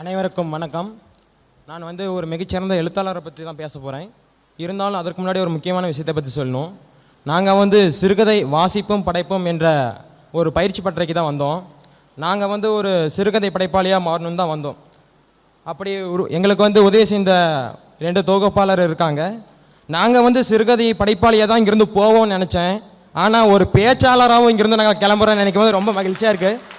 அனைவருக்கும் வணக்கம். நான் வந்து ஒரு மிகச்சிறந்த எழுத்தாளரை பற்றி தான் பேச போகிறேன் இருந்தாலும் அதற்கு முன்னாடி ஒரு முக்கியமான விஷயத்தை பற்றி சொல்லணும். நாங்கள் வந்து சிறுகதை வாசிப்பும் படைப்பும் என்ற ஒரு பயிற்சி பட்டறைக்கு தான் வந்தோம். நாங்கள் வந்து ஒரு சிறுகதை படைப்பாளியாக மாறணும்னு தான் வந்தோம். அப்படி ஒரு எங்களுக்கு வந்து உதவி செய்த ரெண்டு தொகுப்பாளர் இருக்காங்க. நாங்கள் வந்து சிறுகதை படைப்பாளியாக தான் இங்கேருந்து போவோம்னு நினச்சேன். ஆனால் ஒரு பேச்சாளராகவும் இங்கேருந்து நாங்கள் கிளம்புறோம்னு நினைக்கும் போது ரொம்ப மகிழ்ச்சியாக இருக்குது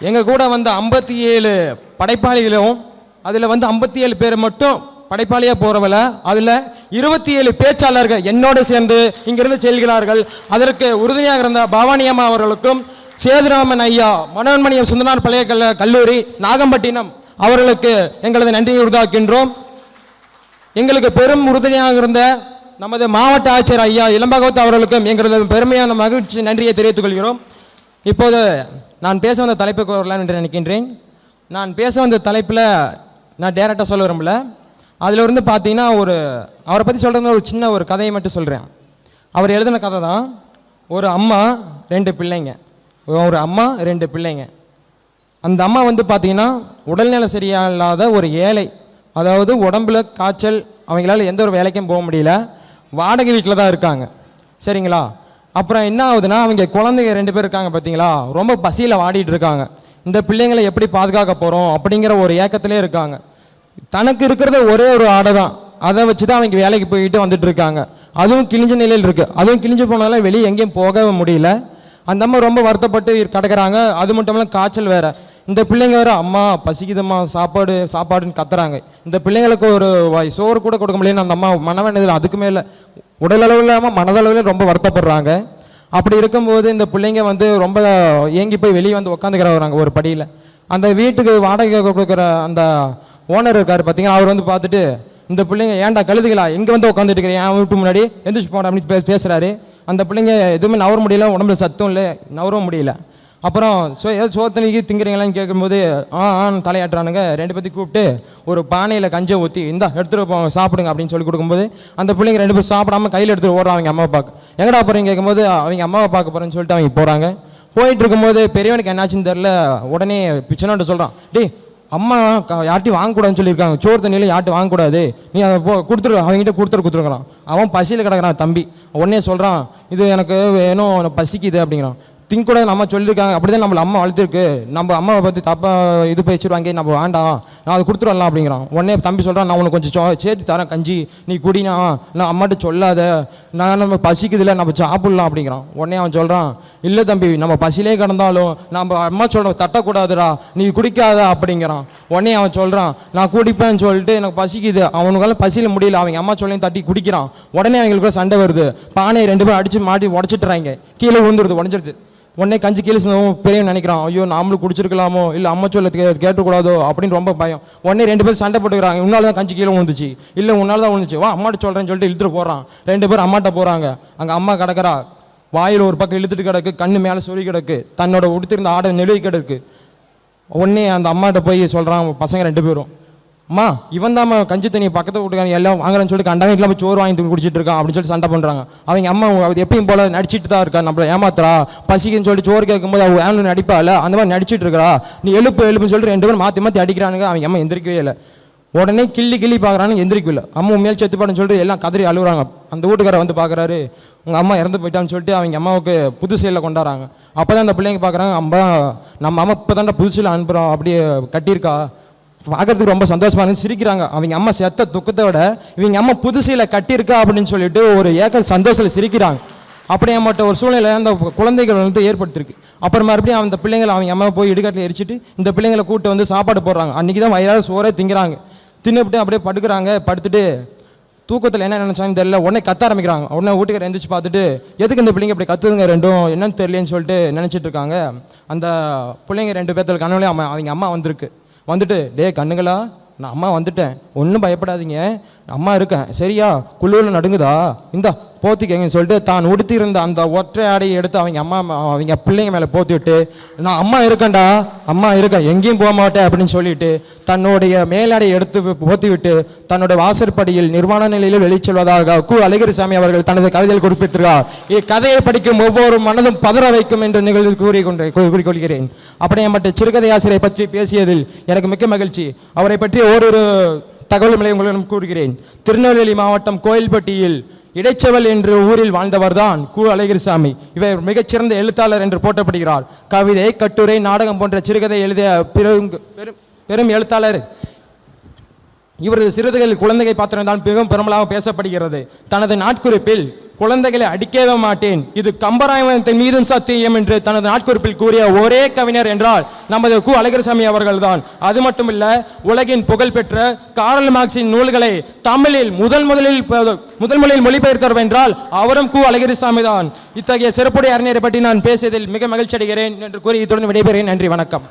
எங்கள் கூட வந்த ஐம்பத்தி ஏழு படைப்பாளிகளும் அதில் வந்து ஐம்பத்தி ஏழு பேர் மட்டும் படைப்பாளியாக போகிறவங்கள அதில் இருபத்தி ஏழு பேச்சாளர்கள் என்னோடு சேர்ந்து இங்கிருந்து செல்கிறார்கள். அதற்கு உறுதுணையாக இருந்த பவானி அம்மா அவர்களுக்கும் சேதுராமன் ஐயா மனோன்மணியம் சுந்தனார் பழைய கல்லூரி நாகம்பட்டினம் அவர்களுக்கு எங்களது நன்றியை உருவாக்கின்றோம் எங்களுக்கு பெரும் உறுதுணையாக இருந்த நமது மாவட்ட ஆட்சியர் ஐயா இளம்பகவத் அவர்களுக்கும் எங்களது பெருமையான மகிழ்ச்சி நன்றியை தெரிவித்துக் கொள்கிறோம். இப்போது நான் பேச வந்த தலைப்புக்கு வரலாம் என்று நினைக்கின்றேன். நான் பேச வந்த தலைப்பில் நான் டேரெக்டாக சொல்ல விரும்பல. அதில் இருந்து பார்த்தீங்கன்னா ஒரு அவரை பற்றி சொல்கிறது ஒரு சின்ன ஒரு கதையை மட்டும் சொல்கிறேன் அவர் எழுதின கதை தான் ஒரு அம்மா ரெண்டு பிள்ளைங்க. ஒரு அம்மா ரெண்டு பிள்ளைங்க. அந்த அம்மா வந்து பார்த்தீங்கன்னா உடல்நிலை சரியில்லாத ஒரு ஏழை. அதாவது உடம்புல காய்ச்சல் அவங்களால எந்த ஒரு வேலைக்கும் போக முடியல. வாடகை வீட்டில் தான் இருக்காங்க. சரிங்களா? அப்புறம் என்ன ஆகுதுன்னா அவங்க குழந்தைங்க ரெண்டு பேர் இருக்காங்க பார்த்தீங்களா ரொம்ப பசியில் வாடிட்டு இருக்காங்க. இந்த பிள்ளைங்களை எப்படி பாதுகாக்க போகிறோம் அப்படிங்கிற ஒரு ஏக்கத்திலே இருக்காங்க. தனக்கு இருக்கிறது ஒரே ஒரு ஆடை தான் அதை வச்சு தான் அவங்க வேலைக்கு போயிட்டு வந்துட்டு இருக்காங்க. அதுவும் கிழிஞ்ச நிலையில் இருக்குது அதுவும் கிழிஞ்சு போனாலும் வெளியே எங்கேயும் போக முடியல. அந்த அம்மா ரொம்ப வருத்தப்பட்டு கிடக்கிறாங்க. அது மட்டும் இல்லை காய்ச்சல் வேறு. இந்த பிள்ளைங்க வேறு அம்மா பசிக்குதும்மா சாப்பாடு சாப்பாடுன்னு கத்துறாங்க. இந்த பிள்ளைங்களுக்கு ஒரு வாய் சோறு கூட கொடுக்க முடியலன்னு அந்த அம்மா மனவேண்டதில் அதுக்கு மேலே உடல் அளவில் இல்லாமல் மனதளவில் ரொம்ப வருத்தப்படுறாங்க. அப்படி இருக்கும்போது இந்த பிள்ளைங்க வந்து ரொம்ப ஏங்கி போய் வெளியே வந்து உட்காந்துக்கிறாங்க ஒரு படியில். அந்த வீட்டுக்கு வாடகை கொடுக்குற அந்த ஓனர் இருக்கார் பார்த்தீங்கன்னா அவர் வந்து பார்த்துட்டு இந்த பிள்ளைங்க ஏன்டா கழுதுகளா? எங்கே வந்து உட்காந்துட்டு இருக்கிறேன் என் வீட்டு முன்னாடி எந்திரிச்சு போன அப்படின்னு பேசுகிறாரு அந்த பிள்ளைங்க எதுவுமே நவர முடியல உடம்புல சத்தம் இல்லை நவரவும் முடியல. அப்புறம் சோ ஏதோ சோத்தனைக்கு திங்கிறீங்களான்னு கேட்கும்போது ஆ ஆன் தலையாட்டுறானுங்க. ரெண்டு பேர்த்தையும் கூப்பிட்டு ஒரு பானையில் கஞ்சை ஊற்றி இந்தா எடுத்துகிட்டு போங்க சாப்பிடுங்க அப்படின்னு சொல்லி கொடுக்கும்போது அந்த பிள்ளைங்க ரெண்டு பேரும் சாப்பிடாம கையில் எடுத்துகிட்டு ஓடுறாங்க அவங்க அம்மா பார்க்க. எங்கடா போகிறீங்க கேட்கும்போது அவங்க அம்மாவை பார்க்க போகிறேன்னு சொல்லிட்டு அவங்க போகிறாங்க போயிட்டு இருக்கும்போது பெரியவனுக்கு என்னாச்சுன்னு தெரில உடனே பிச்சனோட்டு சொல்கிறான் டேய் அம்மா யார்ட்டையும் வாங்கக்கூடாதுன்னு சொல்லியிருக்காங்க. சோறு தண்ணியில் யார்ட்டும் வாங்கக்கூடாது. நீ அதை போ கொடுத்துரு அவங்ககிட்ட கொடுத்துரு கொடுத்துருக்குறான். அவன் பசியில் கிடக்கிறான் தம்பி. உடனே சொல்கிறான் இது எனக்கு வேணும் பசிக்குது அப்படிங்கிறான். திங்க் கூட நம்ம சொல்லியிருக்காங்க. அப்படிதான் நம்மளை அம்மா வளர்த்துருக்கு. நம்ம அம்மாவை பற்றி தப்பாக இது பேசிடுவாங்க. நம்ம வேண்டாம். நான் அதை கொடுத்துருவலாம் அப்படிங்கிறான். உடனே தம்பி சொல்கிறான் நான் உனக்கு கொஞ்சம் சேர்த்து தரேன் கஞ்சி. நீ குடினா நான் அம்மாட்ட சொல்லாத. நான் நம்ம பசிக்குதுல நம்ம சாப்பிட்லாம் அப்படிங்கிறான். உடனே அவன் சொல்கிறான் இல்லை தம்பி நம்ம பசிலே கிடந்தாலும் நம்ம அம்மா சொல்ற தட்டக்கூடாதுடா. நீ குடிக்காத அப்படிங்கிறான். உடனே அவன் சொல்கிறான் நான் குடிப்பேன்னு சொல்லிட்டு எனக்கு பசிக்குது. அவனுக்கால பசியில் முடியல. அவங்க அம்மா சொல்லையும் தட்டி குடிக்கிறான். உடனே அவங்களுக்கு சண்டை வருது. பானையை ரெண்டு பேரும் அடித்து மாட்டி உடச்சிட்டுறாங்க. கீழே விழுந்துருது உடஞ்சிருது. உடனே கஞ்சி கீழே சிந்தவும் பெரியவன் நினைக்கிறான் ஐயோ நாமளும் குடிச்சிருக்கலாமோ? இல்லை அம்மா சொல்ல கேட்டக்கூடாதோ? அப்படின்னு ரொம்ப பயம். உடனே ரெண்டு பேரும் சண்டை போட்டுக்கிறாங்க. உன்னால தான் கஞ்சி கீழே விழுந்துச்சு. இல்லை உன்னால தான் விழுந்துச்சு. வா அம்மாட்ட சொல்கிறேன்னு சொல்லிட்டு இழுத்துட்டு போகிறான் ரெண்டு பேரும் அம்மாட்ட போகிறாங்க அங்கே அம்மா கிடக்கிறா. வாயில் ஒரு பக்கம் இழுத்துட்டு கிடக்கு கண்ணு மேலே சொல்லி கிடக்கு. தன்னோட உடுத்திருந்த ஆடை நெழுவி கிடக்கு. உடனே அந்த அம்மாட்ட போய் சொல்கிறான் பசங்க ரெண்டு பேரும். அம்மா இவன் தான் கஞ்சி தண்ணி பக்கத்து வீட்டுக்காரங்க எல்லாம் வாங்குறேன்னு சொல்லிட்டு கண்டாங்க இல்லாமல் சோறு வாங்கி குடிச்சிட்டு இருக்கான் அப்படின்னு சொல்லி சண்டை பண்ணுறாங்க அவங்க அம்மா அவ எப்பயும் போல நடிச்சிட்டு தான் இருக்கா. நம்மளை ஏமாத்துறா. பசிக்குன்னு சொல்லிட்டு சோறு கேட்கும்போது அவள் வேணும் நடிப்பாள் அந்த மாதிரி நடிச்சிட்டு இருக்கா நீ எழுப்பு எழுப்புன்னு சொல்லிட்டு ரெண்டு பேரும் மாற்றி மாற்றி அடிக்கிறானுங்க. அவங்க அம்மா எந்திரிக்கவே இல்லை. உடனே கிள்ளி கிள்ளி பார்க்குறானு எந்திரிக்கல அம்மா மேல் செத்துப்பாடுன்னு சொல்லிட்டு எல்லாம் கதறி அழுகுறாங்க. அந்த வீட்டுக்காரர் வந்து பார்க்குறாரு. உங்கள் அம்மா இறந்து போயிட்டான்னு சொல்லிட்டு அவங்க அம்மாவுக்கு புது சீலில் கொண்டாடுறாங்க. அப்போ தான் அந்த பிள்ளைங்க பார்க்குறாங்க அம்மா நம்ம அம்மா இப்போ தாண்டா புதுசில் அனுப்புகிறோம் அப்படியே கட்டியிருக்கா. பார்க்கறதுக்கு ரொம்ப சந்தோஷமாக இருந்து சிரிக்கிறாங்க. அவங்க அம்மா செத்த துக்கத்தை விட இவங்க அம்மா புதுசையில் கட்டியிருக்கா அப்படின்னு சொல்லிட்டு ஒரு ஏக்கர் சந்தோஷத்தில் சிரிக்கிறாங்க. அப்படியாமட்ட ஒரு சூழ்நிலை அந்த குழந்தைகள் வந்து ஏற்படுத்திருக்கு அப்புறம் மறுபடியும் அந்த பிள்ளைங்களை அவங்க அம்மா போய் இடுகாட்டில் எரிச்சிட்டு இந்த பிள்ளைங்களை கூட்டு வந்து சாப்பாடு போடுறாங்க. அன்றைக்கி தான் வயிறார சோறே திங்கிறாங்க. தின்னுபிட்டு அப்படியே படுக்கிறாங்க. படுத்துட்டு தூக்கத்தில் என்ன நினச்சாங்கன்னு தெரியல. உடனே கத்த ஆரம்பிக்கிறாங்க. உடனே வீட்டுக்கார எந்திரிச்சு பார்த்துட்டு எதுக்கு இந்த பிள்ளைங்க இப்படி கத்துதுங்க ரெண்டும்? என்னன்னு தெரியலன்னு சொல்லிட்டு நினச்சிட்டு இருக்காங்க. அந்த பிள்ளைங்க ரெண்டு பேர்த்துல கனவுலேயே அம்மா அவங்க அம்மா வந்திருக்கு. வந்துட்டு டே கண்ணுங்களா நான் அம்மா வந்துட்டேன். ஒன்றும் பயப்படாதீங்க. அம்மா இருக்கேன். சரியா? குழுவில் நடுங்குதா? இந்தா. போத்திக்கங்கன்னு சொல்லிட்டு தான் உடுத்தியிருந்த அந்த ஒற்றை ஆடையை எடுத்து அவங்க அம்மா அவங்க பிள்ளைங்க மேலே போத்தி விட்டு நான் அம்மா இருக்கேன்டா அம்மா இருக்கேன் எங்கேயும் போக மாட்டேன் அப்படின்னு சொல்லிட்டு தன்னுடைய மேலாடையை எடுத்து போத்தி விட்டு தன்னுடைய வாசற்படியில் நிர்வாண நிலையில் வெளிச்செல்வதாக கு. அழகிரிசாமி அவர்கள் தனது கவிதையில் குறிப்பிட்டிருக்கார் இக்கதையை படிக்கும் ஒவ்வொரு மனதும் பதற வைக்கும் என்று நிகழ்வு கூறிக்கொண்டே கூ- கூறிக்கொள்கிறேன். அப்படியாப்பட்ட சிறுகதை ஆசிரியை பற்றி பேசியதில் எனக்கு மிக்க மகிழ்ச்சி. அவரை பற்றி ஓரிரு தகவல்களை உங்களிடம் கூறுகிறேன். திருநெல்வேலி மாவட்டம் கோயில்பட்டியில் இடைச்சவல் என்று ஊரில் வாழ்ந்தவர்தான் கு. அழகிரிசாமி. இவர் மிகச்சிறந்த எழுத்தாளர் என்று போற்றப்படுகிறார். கவிதை கட்டுரை நாடகம் போன்ற சிறுகதை எழுதிய பெரும் பெரும் பெரும் எழுத்தாளர். இவரது சிறுதைகள் குழந்தையை பாத்திரம்தான் மிகவும் பெருமளாக பேசப்படுகிறது. தனது நாட்குறிப்பில் குழந்தைகளை அடிக்கவே மாட்டேன். இது கம்பராயத்தின் மீதும் சத்தியம் என்று தனது நாட்குறிப்பில் கூறிய ஒரே கவிஞர் என்றால் நமது கு. அழகிரசாமி அவர்கள்தான். அது மட்டுமில்ல உலகின் புகழ்பெற்ற காரல் மார்க்சின் நூல்களை தமிழில் முதல் முதலில் முதல் முதலில் மொழிபெயர்த்தவர் என்றால் அவரும் கு. அழகிரிசாமி தான். இத்தகைய சிறப்புடைய அறிஞரை பற்றி நான் பேசியதில் மிக மகிழ்ச்சி அடைகிறேன் என்று கூறி இத்துடன் விடைபெறுகிறேன். நன்றி வணக்கம்.